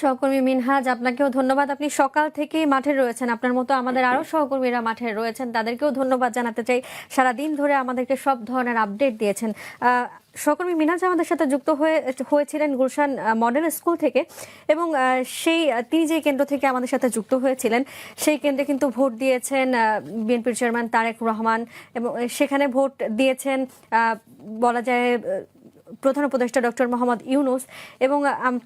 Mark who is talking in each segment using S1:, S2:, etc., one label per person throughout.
S1: সহকর্মী মিনহাজ, আপনাকেও ধন্যবাদ। আপনি সকাল থেকেই মাঠে রয়েছেন। আপনার মতো আমাদের আরও সহকর্মীরা মাঠে রয়েছেন। তাদেরকেও ধন্যবাদ জানাতে চাই। সারা দিন ধরে আমাদেরকে সব ধরনের আপডেট দিয়েছেন। সহকর্মী মিনহাজ আমাদের সাথে যুক্ত হয়ে, হয়েছিলেন গুলশান মডেল স্কুল থেকে এবং সেই তিনি যে কেন্দ্র থেকে আমাদের সাথে যুক্ত হয়েছিলেন, সেই কেন্দ্রে কিন্তু ভোট দিয়েছেন বিএনপির চেয়ারম্যান তারেক রহমান এবং সেখানে ভোট দিয়েছেন বলা যায় প্রধান উপদেষ্টা ডক্টর মোহাম্মদ ইউনুস এবং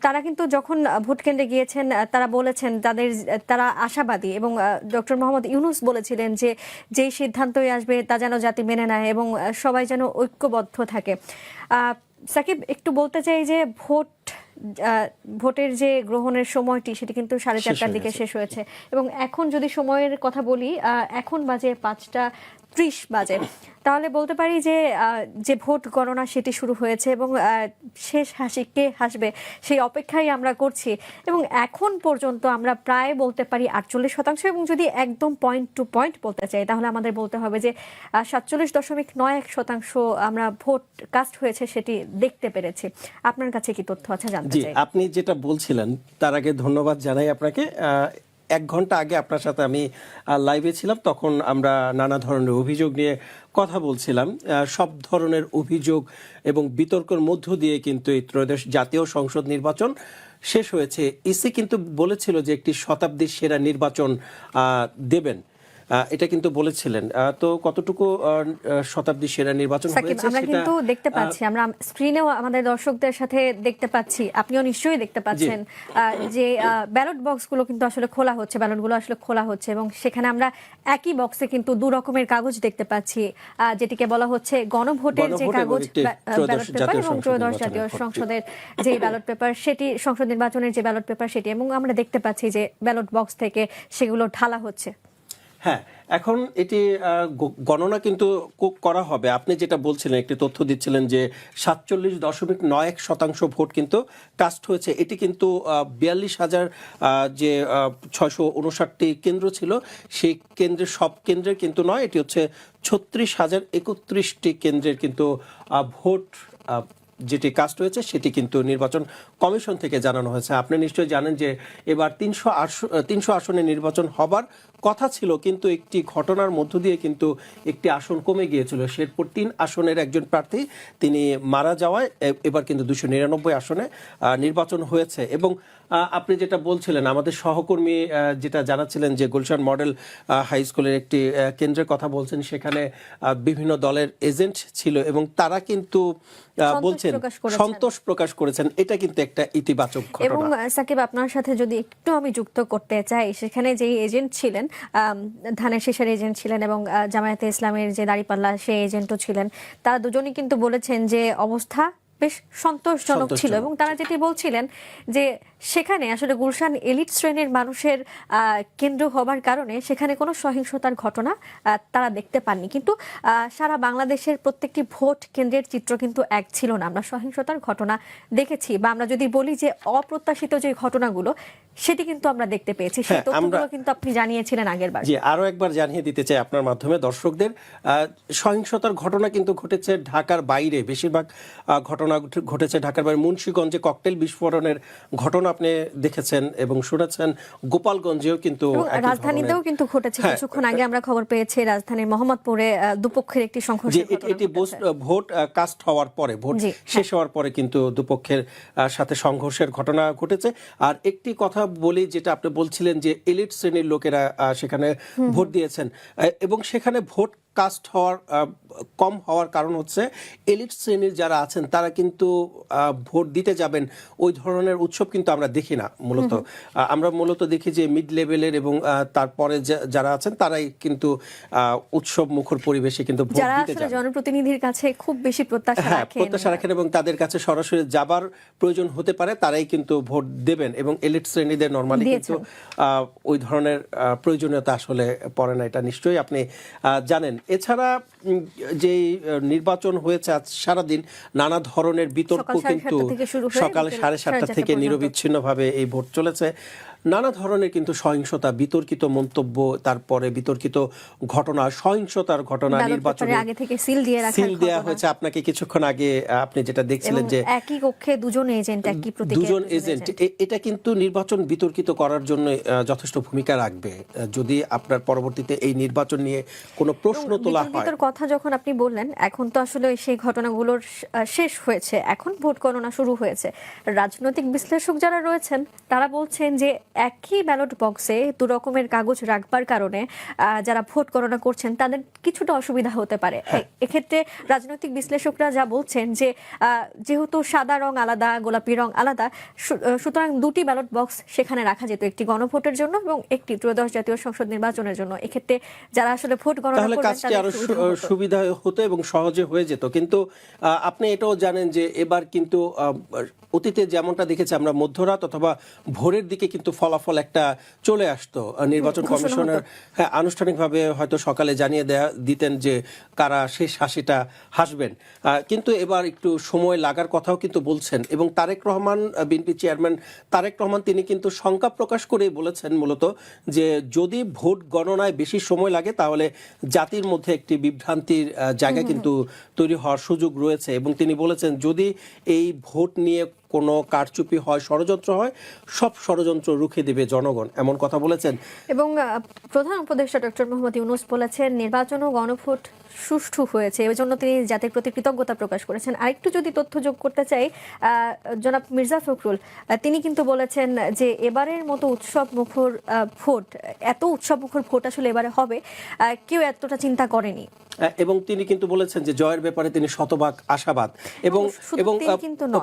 S1: তারা কিন্তু যখন ভোট কেন্দ্রে গিয়েছেন তারা বলেছেন তাদের তারা আশাবাদী এবং ডক্টর মোহাম্মদ ইউনুস বলেছিলেন যে যেই সিদ্ধান্তই আসবে তা যেন জাতি মেনে নেয় এবং সবাই যেন ঐক্যবদ্ধ থাকে। সাকিব একটু বলতে চাই যে ভোট ভোটের যে গ্রহণের সময়টি সেটি কিন্তু সাড়ে চারটার দিকে শেষ হয়েছে। এবং এখন যদি সময়ের কথা বলি এখন বাজে পাঁচটা ত্রিশ বাজে। তাহলে বলতে পারি যে যে ভোট গণনা সেটি শুরু হয়েছে এবং শেষ হাসি কে হাসবে সেই অপেক্ষাই আমরা করছি। এবং এখন পর্যন্ত আমরা প্রায় বলতে পারি আটচল্লিশ শতাংশ এবং যদি একদম পয়েন্ট টু পয়েন্ট বলতে চাই তাহলে আমাদের বলতে হবে যে সাতচল্লিশ দশমিক নয় এক শতাংশ আমরা ভোট কাস্ট হয়েছে সেটি দেখতে পেরেছি। আপনার কাছে কি তথ্য আছে জানতে চাই?
S2: আপনি যেটা বলছিলেন তার আগে ধন্যবাদ জানাই আপনাকে। এক ঘণ্টা আগে আপনার সাথে আমি লাইভে ছিলাম, তখন আমরা নানা ধরনের অভিযোগ নিয়ে কথা বলছিলাম। সব ধরনের অভিযোগ এবং বিতর্কের মধ্য দিয়ে কিন্তু এই ত্রয়োদশ জাতীয় সংসদ নির্বাচন শেষ হয়েছে। ইসি কিন্তু বলেছিল যে একটি শতাব্দীর সেরা নির্বাচন দেবেন। এটা কিন্তু বলেছিলেন। তো কতটুকু শতাব্দী সেরা নির্বাচন হয়েছে
S1: আমরা কিন্তু দেখতে পাচ্ছি আমরা স্ক্রিনেও আমাদের দর্শকদের সাথে দেখতে পাচ্ছি আপনিও নিশ্চয়ই দেখতে পাচ্ছেন যে ব্যালট বক্সগুলো কিন্তু আসলে খোলা হচ্ছে ব্যালটগুলো আসলে খোলা হচ্ছে এবং সেখানে আমরা একই বক্সে কিন্তু দু রকমের কাগজ দেখতে পাচ্ছি যেটিকে বলা হচ্ছে গণভোটের যে কাগজ ব্যালট পেপার এবং ত্রয়োদশ জাতীয় সংসদের যে ব্যালট পেপার সেটি সংসদ নির্বাচনের যে ব্যালট পেপার সেটি এবং আমরা দেখতে পাচ্ছি যে ব্যালট বক্স থেকে সেগুলো ঢালা হচ্ছে।
S2: হ্যাঁ এখন এটি গণনা কিন্তু করা হবে। আপনি যেটা বলছিলেন, একটি তথ্য দিচ্ছিলেন যে সাতচল্লিশ দশমিক নয় এক শতাংশ ভোট কিন্তু কাস্ট হয়েছে। এটি কিন্তু বিয়াল্লিশ হাজার যে ছয়শো উনষাটটি কেন্দ্র ছিল, সেই কেন্দ্রের সব কেন্দ্রে কিন্তু নয়, এটি হচ্ছে ছত্রিশ হাজার একত্রিশটি কেন্দ্রের কিন্তু ভোট যেটি কাস্ট হয়েছে, সেটি কিন্তু নির্বাচন কমিশন থেকে জানানো হয়েছে। আপনি নিশ্চয়ই জানেন যে এবার তিনশো তিনশো আসনে নির্বাচন হবার কথা ছিল কিন্তু একটি ঘটনার মধ্য দিয়ে কিন্তু একটি আসন কমে গিয়েছিল। শেরপুর তিন আসনের একজন প্রার্থী তিনি মারা যাওয়ায় এবার কিন্তু দুশো নিরানব্বই আসনে নির্বাচন হয়েছে। এবং আপনি যেটা বলছিলেন আমাদের সহকর্মী যেটা জানাচ্ছিলেন যে গুলশান মডেল হাই স্কুলের একটি কেন্দ্রের কথা বলছেন সেখানে আহ, বিভিন্ন দলের এজেন্ট ছিল এবং তারা কিন্তু বলছেন। সন্তোষ প্রকাশ করেছেন। এটা কিন্তু একটা ইতিবাচক
S1: এবং
S2: ঘটনা
S1: সাকিব আপনার সাথে যদি একটু আমি যুক্ত করতে চাই সেখানে যে এজেন্ট ছিলেন ধানের শেষের এজেন্ট ছিলেন এবং জামায়াতে ইসলামের যে দাঁড়িপাল্লা সে এজেন্টও ছিলেন। তারা দুজনই কিন্তু বলেছেন যে, অবস্থা বেশ সন্তোষজনক ছিল এবং তারা যেটি বলছিলেন যে সেখানে আসলে গুলশান এলিট শ্রেণির মানুষের কেন্দ্র হবার কারণে সেখানে কোনো সহিংসতার ঘটনা তারা দেখতে পাননি। কিন্তু সারা বাংলাদেশের প্রত্যেকটি ভোট কেন্দ্রের চিত্র কিন্তু এক ছিল না। আমরা সহিংসতার ঘটনা দেখেছি বা আমরা যদি বলি যে অপ্রত্যাশিত যে ঘটনাগুলো সেটি কিন্তু আমরা দেখতে পেয়েছি। সেই
S2: হ্যাঁ,
S1: তথ্যগুলো কিন্তু আপনি জানিয়েছিলেন আগের বার।
S2: জি আরও একবার জানিয়ে দিতে চাই আপনার মাধ্যমে দর্শকদের আহ, সহিংসতার ঘটনা কিন্তু ঘটেছে ঢাকার বাইরে। বেশিরভাগ আহ, ঘটনা ঘটেছে ঢাকার বাইরে। মুন্সিগঞ্জে ককটেল বিস্ফোরণের ঘটনা আপনি দেখেছেন এবং শুনেছেন। গোপালগঞ্জেও কিন্তু
S1: রাজধানীতেও কিন্তু ঘটেছে।
S2: হ্যাঁ,
S1: কিছুক্ষণ আগে আমরা খবর পেয়েছি রাজধানীর মোহাম্মদপুরে দুপক্ষের একটি সংঘর্ষ
S2: এটি- ভোট কাস্ট হওয়ার পরে ভোট শেষ হওয়ার পরে কিন্তু দুপক্ষের সাথে সংঘর্ষের ঘটনা ঘটেছে। আর একটি কথা বলি যেটা আপনি বলছিলেন যে এলিট শ্রেণির লোকেরা সেখানে ভোট দিয়েছেন। এবং সেখানে ভোট কাস্ট হওয়ার কম হওয়ার কারণ হচ্ছে এলিট শ্রেণির যারা আছেন তারা কিন্তু ভোট দিতে যাবেন। ওই ধরনের উৎসব কিন্তু আমরা দেখি না মূলত। আমরা মূলত দেখি যে মিড লেভেলের এবং তারপরে যারা আছেন তারাই কিন্তু আহ, উৎসব মুখর পরিবেশে কিন্তু ভোট দিতে যান
S1: জনপ্রতিনিধির কাছে খুব বেশি প্রত্যাশা
S2: হ্যাঁ
S1: রাখেন।
S2: প্রত্যাশা রাখেন এবং তাদের কাছে সরাসরি যাবার প্রয়োজন হতে পারে তারাই কিন্তু ভোট দেবেন এবং এলিট শ্রেণীদের নর্মালি কিন্তু আহ, ওই ধরনের প্রয়োজনীয়তা আসলে পড়ে না এটা নিশ্চয়ই আপনি আহ, জানেন। এছাড়া যে যেই নির্বাচন হয়েছে আজ সারাদিন নানা ধরনের বিতর্ক কিন্তু সকাল সাড়ে সাতটা থেকে
S1: নিরবিচ্ছিন্ন
S2: নিরবিচ্ছিন্নভাবে এই ভোট চলেছে। নানা ধরনের কিন্তু সহিংসতা বিতর্কিত মন্তব্য তারপরে বিতর্কিত ঘটনা সহিংসতার ঘটনা নির্বাচনে
S1: আগে থেকে সিল দিয়ে রাখার
S2: সিল দেওয়া হয়েছে। আপনাকে কিছুক্ষণ আগে আপনি যেটা দেখছিলেন যে
S1: একই কক্ষে দুজন এজেন্ট একই প্রতীকে
S2: দুজন এজেন্ট এটা কিন্তু নির্বাচন বিতর্কিত করার জন্য যথেষ্ট ভূমিকা রাখবে। যদি আপনার পরবর্তীতে এই নির্বাচন নিয়ে কোনো প্রশ্ন তোলা হয়।
S1: কথা যখন আপনি বললেন এখন তো আসলে সেই ঘটনাগুলোর শেষ হয়েছে। এখন ভোট গণনা শুরু হয়েছে। রাজনৈতিক বিশ্লেষক যারা রয়েছেন তারা বলছেন যে একই ব্যালট বক্সে দু রকমের কাগজ রাখবার কারণে যারা ভোট গণনা করছেন তাদের কিছুটা অসুবিধা হতে পারে
S2: হ্যাঁ।
S1: এক্ষেত্রে রাজনৈতিক বিশ্লেষকরা যা বলছেন যে যেহেতু সাদা রং আলাদা গোলাপি রং আলাদা সুতরাং দুটি ব্যালট বক্স সেখানে রাখা যেত একটি গণভোটের জন্য এবং একটি ত্রয়োদশ জাতীয় সংসদ নির্বাচনের জন্য এক্ষেত্রে যারা আসলে ভোট গণনা করবেন তাদের
S2: আরও
S1: সুবিধা হতো।
S2: এবং সহজে হয়ে যেত কিন্তু আহ, আপনি এটাও জানেন যে এবার কিন্তু অতীতে যেমনটা দেখেছি আমরা মধ্যরাত অথবা ভোরের দিকে কিন্তু ফলাফল একটা চলে আসতো। নির্বাচন কমিশনের হ্যাঁ আনুষ্ঠানিকভাবে হয়তো সকালে জানিয়ে দেয়া দিতেন যে কারা শেষ হাসিটা হাসবেন। কিন্তু এবার একটু সময় লাগার কথাও কিন্তু বলছেন। এবং তারেক রহমান বিএনপি চেয়ারম্যান তারেক রহমান তিনি কিন্তু শঙ্কা প্রকাশ করেই বলেছেন মূলত যে যদি ভোট গণনায় বেশি সময় লাগে তাহলে জাতির মধ্যে একটি বিভ্রান্তির জায়গা কিন্তু তৈরি হওয়ার সুযোগ রয়েছে। এবং তিনি বলেছেন যদি এই ভোট নিয়ে কোনো কারচুপি হয় ষড়যন্ত্র হয় সব ষড়যন্ত্র রুখে দেবে জনগণ এমন কথা বলেছেন।
S1: এবং প্রধান উপদেষ্টা ডক্টর মোহাম্মদ ইউনুস বলেছেন নির্বাচন ও গণভোট সুষ্ঠু হয়েছে। এই জন্য তিনি জাতির প্রতি কৃতজ্ঞতা প্রকাশ করেছেন। আরেকটু যদি তথ্য যোগ করতে চাই জনাব মির্জা ফখরুল তিনি কিন্তু বলেছেন যে এবারের মতো উৎসব মুখর ভোট এত উৎসব মুখর ভোট আসলে এবারে হবে কেউ এতটা চিন্তা করেনি।
S2: এবং তিনি কিন্তু বলেছেন যে জয়ের ব্যাপারে তিনি শতভাগ আশাবাদ। এবং এবং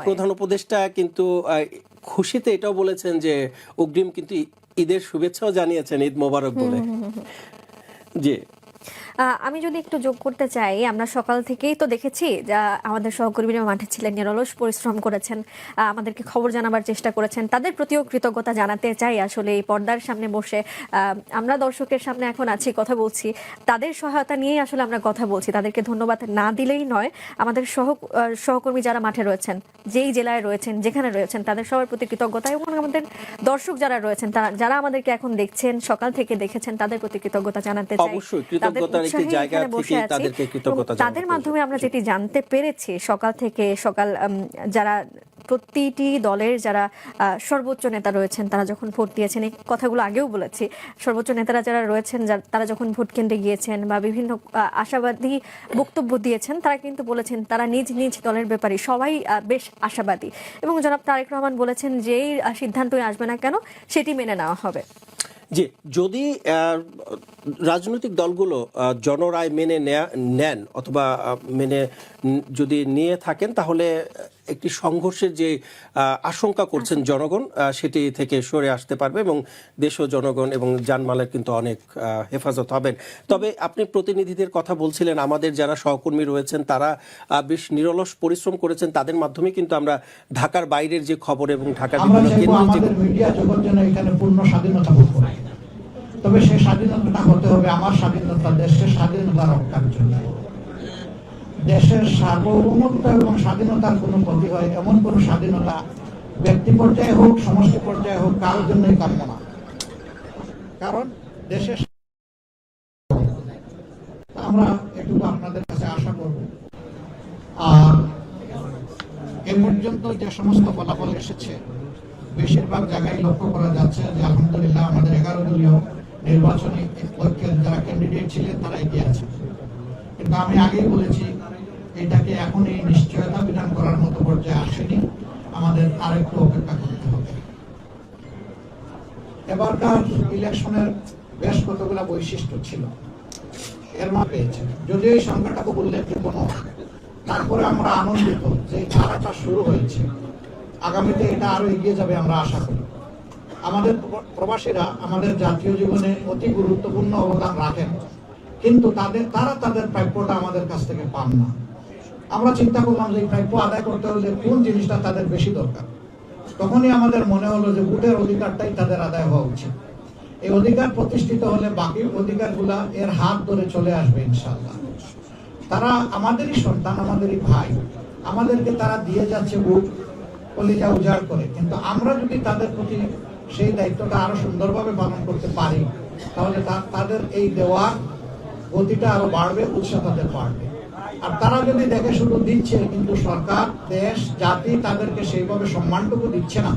S2: প্রধান উপদেষ্টা কিন্তু আহ, খুশিতে এটাও বলেছেন যে অগ্রিম কিন্তু ঈদের শুভেচ্ছাও জানিয়েছেন ঈদ মোবারক বলে। জি।
S1: আমি যদি একটু যোগ করতে চাই, আমরা সকাল থেকেই তো দেখেছি আমাদের সহকর্মীরা মাঠে ছিলেন নিরলস পরিশ্রম করেছেন আমাদেরকে খবর জানাবার চেষ্টা করেছেন। তাদের প্রতিও কৃতজ্ঞতা জানাতে চাই আসলে এই পর্দার সামনে বসে। আমরা দর্শকের সামনে এখন আছি, কথা বলছি। তাদের সহায়তা নিয়েই আসলে আমরা কথা বলছি। তাদেরকে ধন্যবাদ না দিলেই নয়, আমাদের সহ সহকর্মী যারা মাঠে রয়েছেন, যেই জেলায় রয়েছেন, যেখানে রয়েছেন, তাদের সবার প্রতি কৃতজ্ঞতা এবং আমাদের দর্শক যারা রয়েছেন তারা যারা আমাদেরকে এখন দেখছেন, সকাল থেকে দেখেছেন, তাদের প্রতি কৃতজ্ঞতা জানাতে চাই।
S2: কৃতজ্ঞতার একটি জায়গা
S1: এখানে বসে
S2: থেকেই
S1: আছি।
S2: তাদেরকে কৃতজ্ঞতা
S1: তাদের মাধ্যমে আমরা যেটি জানতে পেরেছি সকাল থেকে সকাল যারা প্রতিটি দলের যারা সর্বোচ্চ নেতা রয়েছেন তারা যখন ভোট দিয়েছেন এই কথাগুলো আগেও বলেছি সর্বোচ্চ নেতারা যারা রয়েছেন তারা যখন ভোট কেন্দ্রে গিয়েছেন বা বিভিন্ন আশাবাদী বক্তব্য দিয়েছেন তারা কিন্তু বলেছেন তারা নিজ নিজ দলের ব্যাপারে সবাই বেশ আশাবাদী এবং জনাব তারেক রহমান বলেছেন যেই সিদ্ধান্তই আসবে না কেন সেটি মেনে নেওয়া হবে
S2: জি যদি রাজনৈতিক দলগুলো জনরায় মেনে নেয়া- নেন অথবা মেনে যদি নিয়ে থাকেন তাহলে একটি সংঘর্ষের যে আশঙ্কা করছেন জনগণ সেটি থেকে সরে আসতে পারবে এবং দেশ ও জনগণ এবং জানমালের কিন্তু অনেক হেফাজত হবেন। তবে আপনি প্রতিনিধিদের কথা বলছিলেন আমাদের যারা সহকর্মী রয়েছেন তারা বেশ নিরলস পরিশ্রম করেছেন তাদের মাধ্যমে কিন্তু আমরা ঢাকার বাইরের যে খবর এবং ঢাকার বিভিন্ন
S3: চাইব
S2: কেন্দ্রের যে
S3: স্বাধীনতা তবে সেই স্বাধীনতাটা হতে হবে, আমার স্বাধীনতা দেশের স্বাধীনতা রক্ষার জন্য। দেশের সার্বভৌমত্ব এবং স্বাধীনতার কোনো ক্ষতি হয়, এমন কোনো স্বাধীনতা ব্যক্তি পর্যায়ে হোক, সমষ্টি পর্যায়ে হোক, কারোর জন্যই কাম্য না। কারণ দেশের আমরা একটু আপনাদের কাছে আশা করব। আর এ পর্যন্ত যে সমস্ত ফলাফল এসেছে, বেশিরভাগ জায়গায় লক্ষ্য করা যাচ্ছে যে আলহামদুলিল্লাহ আমাদের এগারো দলীয় নির্বাচনী যারা ক্যান্ডিডেট ছিলেন, তারা এগিয়ে আছে। কিন্তু আমি আগেই বলেছি, এটাকে এখনই নিশ্চয়তা বিধান করার মতো পর্যায়ে আসেনি। আমাদের আরেকটু অপেক্ষা করতে হবে। এবারকার ইলেকশনের বেশ কতগুলো বৈশিষ্ট্য ছিল। এর মা পেয়েছে যদিও এই সংখ্যাটাকে উল্লেখযোগ্য নয় তারপরে আমরা আনন্দিত যে এই ধারাটা শুরু হয়েছে। আগামীতে এটা আরও এগিয়ে যাবে আমরা আশা করি। আমাদের প্রবাসীরা আমাদের জাতীয় জীবনে অতি গুরুত্বপূর্ণ অবদান রাখেন। কিন্তু তাদের, তারা তাদের প্রাপ্যটা আমাদের কাছ থেকে পান না। আমরা চিন্তা করলাম যে প্রাপ্য আদায় করতে হলে যে কোন জিনিসটা তাদের বেশি দরকার? তখনই আমাদের মনে হলো যে ভোটের অধিকারটাই তাদের আদায় হওয়া উচিত। এই অধিকার প্রতিষ্ঠিত হলে বাকি অধিকারগুলা এর হাত ধরে চলে আসবে ইনশাল্লাহ তারা আমাদেরই সন্তান, আমাদেরই ভাই। আমাদেরকে তারা দিয়ে যাচ্ছে বুক কলিজা উজাড় করে। কিন্তু আমরা যদি তাদের প্রতি সেই দায়িত্বটা আরও সুন্দরভাবে পালন করতে পারি তাহলে তাদের এই দেওয়া গতিটা আরও বাড়বে উৎসাহ তাদের বাড়বে। আর তারা যদি দেখে শুধু দিচ্ছে কিন্তু সরকার দেশ জাতি তাদেরকে সেইভাবে সম্মানটুকু দিচ্ছে না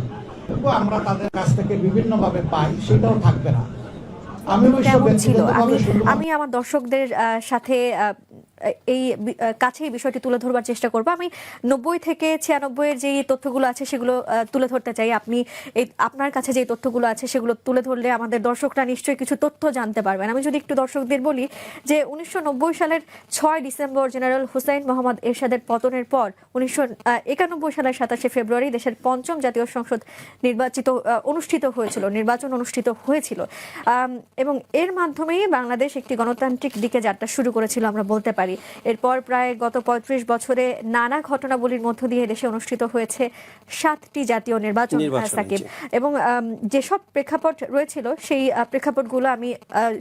S3: তবু আমরা তাদের কাছ থেকে বিভিন্নভাবে পাই সেটাও থাকবে না। আমি
S1: আমি আমার দর্শকদের সাথে এই কাছে বিষয়টি তুলে ধরবার চেষ্টা করব। আমি নব্বই থেকে ছিয়ানব্বই এর যে তথ্যগুলো আছে সেগুলো তুলে ধরতে চাই। আপনি এই, আপনার কাছে যে তথ্যগুলো আছে সেগুলো তুলে ধরলে আমাদের দর্শকরা নিশ্চয়ই কিছু তথ্য জানতে পারবেন। আমি যদি একটু দর্শকদের বলি যে উনিশশো নব্বই সালের ছয় ডিসেম্বর জেনারেল হুসাইন মোহাম্মদ এরশাদের পতনের পর উনিশশো একানব্বই সালের সাতাশে ফেব্রুয়ারি দেশের পঞ্চম জাতীয় সংসদ নির্বাচিত অনুষ্ঠিত হয়েছিল, নির্বাচন অনুষ্ঠিত হয়েছিল। এবং এর মাধ্যমেই বাংলাদেশ একটি গণতান্ত্রিক দিকে যাত্রা শুরু করেছিল, আমরা বলতে পারি। এরপর প্রায় গত পঁয়ত্রিশ বছরে নানা ঘটনাবলীর মধ্য দিয়ে দেশে অনুষ্ঠিত হয়েছে সাতটি জাতীয় নির্বাচন সাকিব। এবং যেসব প্রেক্ষাপট রয়েছিল সেই প্রেক্ষাপটগুলো আমি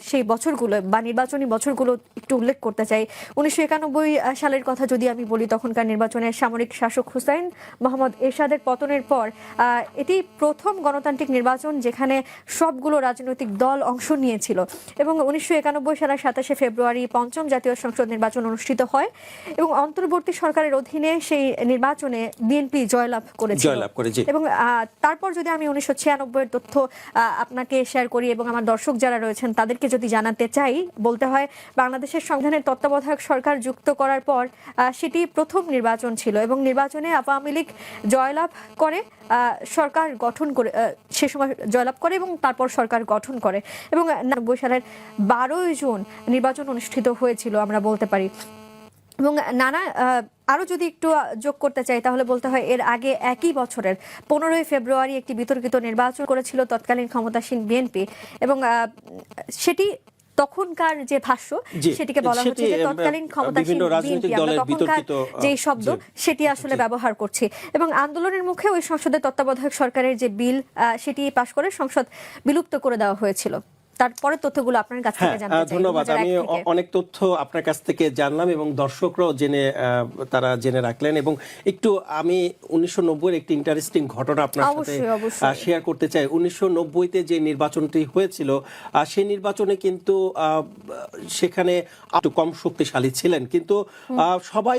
S1: সেই বছরগুলো বা নির্বাচনী বছরগুলো একটু উল্লেখ করতে চাই। উনিশশো একানব্বই সালের কথা যদি আমি বলি তখনকার নির্বাচনে সামরিক শাসক হুসাইন মোহাম্মদ এরশাদের পতনের পর আহ, এটি প্রথম গণতান্ত্রিক নির্বাচন যেখানে সবগুলো রাজনৈতিক দল অংশ নিয়েছিল। এবং উনিশশো একানব্বই সালের সাতাশে ফেব্রুয়ারি পঞ্চম জাতীয় সংসদ নির্বাচন অনুষ্ঠিত হয় এবং অন্তর্বর্তী সরকারের অধীনে সেই নির্বাচনে বিএনপি জয়লাভ করেছিল।
S2: জয়লাভ
S1: এবং তারপর যদি আমি উনিশশো ছিয়ানব্বই তথ্য আপনাকে শেয়ার করি এবং আমার দর্শক যারা রয়েছেন তাদেরকে যদি জানাতে চাই বলতে হয় বাংলাদেশের সংবিধানের তত্ত্বাবধায়ক সরকার যুক্ত করার পর আহ, সেটি প্রথম নির্বাচন ছিল এবং নির্বাচনে আওয়ামী লীগ জয়লাভ করে আহ, সরকার গঠন করে সে সময় জয়লাভ করে এবং তারপর সরকার গঠন করে। এবং নব্বই সালের বারোই জুন নির্বাচন অনুষ্ঠিত হয়েছিল আমরা বলতে পারি। এবং নানা আহ, আরও যদি একটু যোগ করতে চাই তাহলে বলতে হয় এর আগে একই বছরের পনেরোই ফেব্রুয়ারি একটি বিতর্কিত নির্বাচন করেছিল তৎকালীন ক্ষমতাসীন বিএনপি এবং সেটি তখনকার যে ভাষ্য সেটিকে বলা হচ্ছে যে তৎকালীন ক্ষমতাসীন বিএনপি আমরা তখনকার যেই শব্দ সেটি আসলে ব্যবহার করছি। এবং আন্দোলনের মুখে ওই সংসদের তত্ত্বাবধায়ক সরকারের যে বিল আহ, সেটি পাশ করে সংসদ বিলুপ্ত করে দেওয়া হয়েছিল। তারপরে তথ্যগুলো আপনার কাছ
S2: হ্যাঁ
S1: থেকে জানতে চাই
S2: ধন্যবাদ। আমি অনেক তথ্য আপনার কাছ থেকে জানলাম এবং দর্শকরাও জেনে তারা জেনে রাখলেন এবং একটু আমি উনিশশো নব্বই একটি ইন্টারেস্টিং ঘটনা আপনার সাথে। শেয়ার করতে চাই। উনিশশো নব্বইতে যে নির্বাচনটি হয়েছিল সেই নির্বাচনে কিন্তু আহ, সেখানে একটু কম শক্তিশালী ছিলেন কিন্তু আহ, সবাই